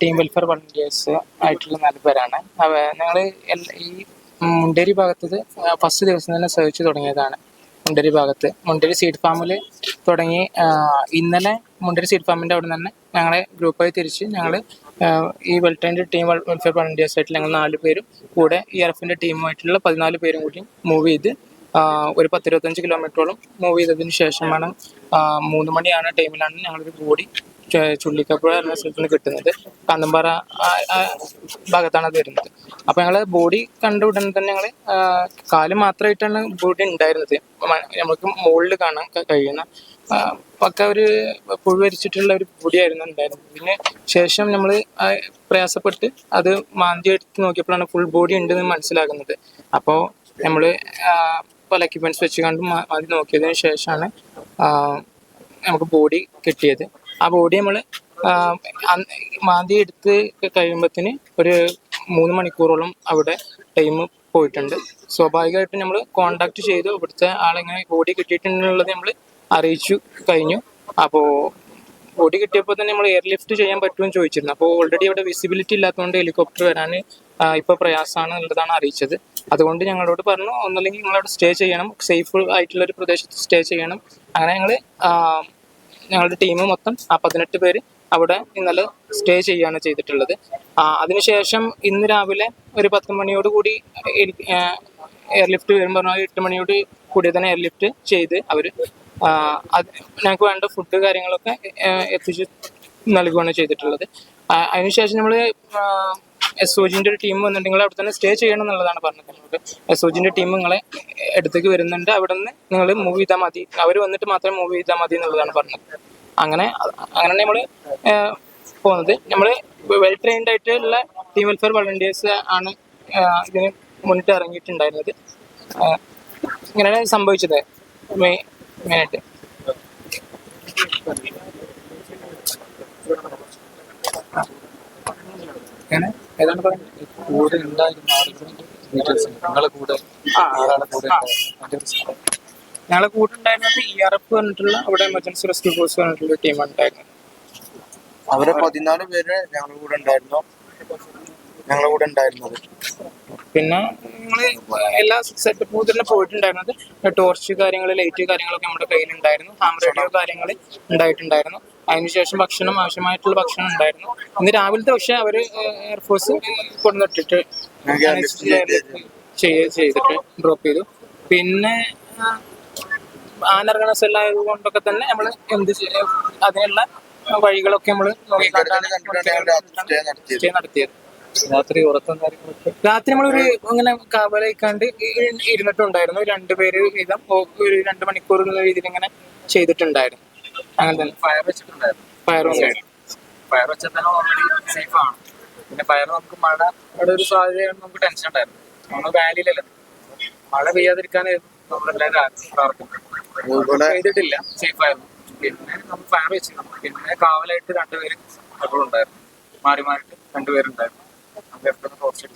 Team welfare volunteers ആയിട്ടുള്ള നാല് പേരാണ്. ഞങ്ങൾ ഈ മുണ്ടേരി ഭാഗത്ത് ഫസ്റ്റ് ദിവസം തന്നെ സെർച്ച് തുടങ്ങിയതാണ് മുണ്ടേരി ഭാഗത്ത്. മുണ്ടേരി സീഡ് ഫാമിൽ തുടങ്ങി ഇന്നലെ മുണ്ടേരി സീഡ് ഫാമിന്റെ അവിടെ നിന്ന് ഞങ്ങളെ ഗ്രൂപ്പായി തിരിച്ച് ഞങ്ങൾ ഈ വെൽട്ടൈന്റെ ടീം വെൽഫെയർ വളണ്ടിയേഴ്സ് ആയിട്ട് ഞങ്ങൾ നാല് പേരും കൂടെ ഈ എഫിന്റെ ടീമുമായിട്ടുള്ള പതിനാല് പേരും കൂടി മൂവ് ചെയ്ത് ഒരു പത്തിരുപത്തഞ്ച് കിലോമീറ്ററോളം മൂവ് ചെയ്തതിന് ശേഷമാണ് മൂന്ന് മണിയാണ് ടൈമിലാണ് ഞങ്ങളൊരു ബോഡി ചുള്ളിക്കപ്പുഴ എന്ന സ്ഥലത്ത് നിന്ന് കിട്ടുന്നത് കാന്തമ്പാറ ഭാഗത്താണ് അത് വരുന്നത്. അപ്പോൾ ഞങ്ങൾ ബോഡി കണ്ട ഉടനെ തന്നെ ഞങ്ങൾ കാൽ മാത്രമായിട്ടാണ് ബോഡി ഉണ്ടായിരുന്നത്. നമുക്ക് മുകളിൽ കാണാൻ കഴിയുന്ന പക്ക ഒരു പുഴുവരിച്ചിട്ടുള്ള ഒരു പൊടിയായിരുന്നു ഉണ്ടായിരുന്നത്. പിന്നെ ശേഷം നമ്മൾ പ്രയാസപ്പെട്ട് അത് മാന്തി എടുത്ത് നോക്കിയപ്പോഴാണ് ഫുൾ ബോഡി ഉണ്ടെന്ന് മനസ്സിലാകുന്നത്. അപ്പോൾ നമ്മൾ പല എക്യുപ്മെന്റ്സ് വെച്ച് കണ്ട് മാന്തി നോക്കിയതിന് ശേഷമാണ് നമുക്ക് ബോഡി കിട്ടിയത്. ആ ബോഡി നമ്മൾ മാന്തി എടുത്ത് കഴിയുമ്പത്തിന് ഒരു മൂന്ന് മണിക്കൂറോളം അവിടെ ടൈം പോയിട്ടുണ്ട്. സ്വാഭാവികമായിട്ടും നമ്മൾ കോണ്ടാക്ട് ചെയ്തു ഇവിടുത്തെ ആളെങ്ങനെ ബോഡി കിട്ടിയിട്ടുണ്ടെന്നുള്ളത് നമ്മൾ അറിയിച്ചു കഴിഞ്ഞു. അപ്പോൾ ബോഡി കിട്ടിയപ്പോൾ തന്നെ നമ്മൾ എയർലിഫ്റ്റ് ചെയ്യാൻ പറ്റുമെന്ന് ചോദിച്ചിരുന്നു. അപ്പോൾ ഓൾറെഡി അവിടെ വിസിബിലിറ്റി ഇല്ലാത്തതുകൊണ്ട് ഹെലികോപ്റ്റർ വരാൻ ഇപ്പോൾ പ്രയാസമാണ് എന്നുള്ളതാണ് അറിയിച്ചത്. അതുകൊണ്ട് ഞങ്ങളോട് പറഞ്ഞു ഒന്നല്ലെങ്കിൽ നിങ്ങളവിടെ സ്റ്റേ ചെയ്യണം. സേഫ് ആയിട്ടുള്ള ഒരു പ്രദേശത്ത് സ്റ്റേ ചെയ്യണം. അങ്ങനെ ഞങ്ങൾ ഞങ്ങളുടെ ടീം മൊത്തം ആ പതിനെട്ട് പേര് അവിടെ ഇന്നലെ സ്റ്റേ ചെയ്യാണ് ചെയ്തിട്ടുള്ളത്. അതിനുശേഷം ഇന്ന് രാവിലെ ഒരു പത്ത് മണിയോട് കൂടി എയർലിഫ്റ്റ് വരുമ്പോൾ എട്ട് മണിയോട് കൂടി തന്നെ എയർലിഫ്റ്റ് ചെയ്ത് അവർ ഞങ്ങൾക്ക് വേണ്ട ഫുഡ് കാര്യങ്ങളൊക്കെ എത്തിച്ച് നൽകുകയാണ് ചെയ്തിട്ടുള്ളത്. അതിനുശേഷം നമ്മൾ എസ് ഒ ജിന്റെ ഒരു ടീം വന്നിട്ടുണ്ടെങ്കിൽ അവിടെ തന്നെ സ്റ്റേ ചെയ്യണം എന്നുള്ളതാണ് പറഞ്ഞത്. എസ് ഒ ജിന്റെ ടീം നിങ്ങളെ അടുത്തേക്ക് വരുന്നുണ്ട്. അവിടെ നിന്ന് നിങ്ങൾ മൂവ് ചെയ്താൽ മതി. അവർ വന്നിട്ട് മാത്രം മൂവ് ചെയ്താൽ മതി എന്നുള്ളതാണ് പറഞ്ഞത്. അങ്ങനെ അങ്ങനെ നമ്മൾ പോകുന്നത് നമ്മൾ വെൽ ട്രെയിൻഡ് ആയിട്ടുള്ള ടീം വെൽഫെയർ വളണ്ടിയേഴ്സ് ആണ് ഇതിന് മുന്നിട്ട് ഇറങ്ങിയിട്ടുണ്ടായിരുന്നത്. ഇങ്ങനെയാണ് സംഭവിച്ചത് മെയ് മെയിനായിട്ട്. ഏതാണ്? പറയുന്നത് കൂടെ ഉണ്ടായിരുന്ന നിങ്ങളെ കൂടെ ആ. കൂടെ. ഉണ്ടായിരുന്നത്? ഞങ്ങളെ ഇ ആർ എഫ് പറഞ്ഞിട്ടുള്ള അവിടെ എമർജൻസി റെസ്ക്യൂ ഫോഴ്സ് പറഞ്ഞിട്ടുള്ള ടീം ഉണ്ടായിരുന്നത് അവരെ പതിനാല് പേര് ഞങ്ങളുടെ കൂടെ ഉണ്ടായിരുന്നു ഞങ്ങളുടെ കൂടെ ഉണ്ടായിരുന്നത് പിന്നെ ഞങ്ങൾ എല്ലാ സെറ്റപ്പും തന്നെ പോയിട്ടുണ്ടായിരുന്നത് ടോർച്ച് കാര്യങ്ങൾ ലൈറ്റ് കാര്യങ്ങളൊക്കെ നമ്മുടെ കയ്യിലുണ്ടായിരുന്നു ഹാം റേഡിയോ കാര്യങ്ങൾ ഉണ്ടായിട്ടുണ്ടായിരുന്നു അതിനുശേഷം ഭക്ഷണം ആവശ്യമായിട്ടുള്ള ഭക്ഷണം ഉണ്ടായിരുന്നു. ഇന്ന് രാവിലത്തെ പക്ഷെ അവർ എയർഫോഴ്സ് ചെയ്ത് ചെയ്തിട്ട് ഡ്രോപ്പ് ചെയ്തു. പിന്നെ ആനർഗണസ് സെല്ലായത് കൊണ്ടൊക്കെ തന്നെ നമ്മൾ എന്ത് ചെയ്യ- അതിനുള്ള വഴികളൊക്കെ നമ്മൾ നടത്തിയത്. രാത്രി ഉറക്കം കാര്യങ്ങളൊക്കെ? രാത്രി നമ്മളൊരു ഇങ്ങനെ കാവലയിക്കാണ്ട് ഇരുന്നിട്ടുണ്ടായിരുന്നു. രണ്ടുപേര് വീതം ഒരു രണ്ട് മണിക്കൂർ എന്നുള്ള രീതിയിൽ ഇങ്ങനെ ചെയ്തിട്ടുണ്ടായിരുന്നു. അങ്ങനെ തന്നെ ഫയർ വെച്ചിട്ടുണ്ടായിരുന്നു ഫയറും ഫയർ വെച്ചാൽ തന്നെ ഓൾറെഡി സേഫ് ആണ്. പിന്നെ ഫയർ നമുക്ക് മഴയുടെ ഒരു സാധ്യതയാണ് നമുക്ക് ടെൻഷൻ ഉണ്ടായിരുന്നു. നമ്മൾ വാലിയിലല്ല മഴ പെയ്യാതിരിക്കാനായിരുന്നു നമ്മളെല്ലാവരും പ്രാർത്ഥിക്കുന്നത് ചെയ്തിട്ടില്ല സേഫ് ആയിരുന്നു. പിന്നെ നമ്മൾ ഫയർ വെച്ചിരുന്നു പിന്നെ കാവലായിട്ട് രണ്ടുപേര് എപ്പോഴും ഉണ്ടായിരുന്നു. മാറി മാറിയിട്ട് രണ്ടുപേരുണ്ടായിരുന്നു. നമ്മൾ എപ്പോഴും ടോർച്ച്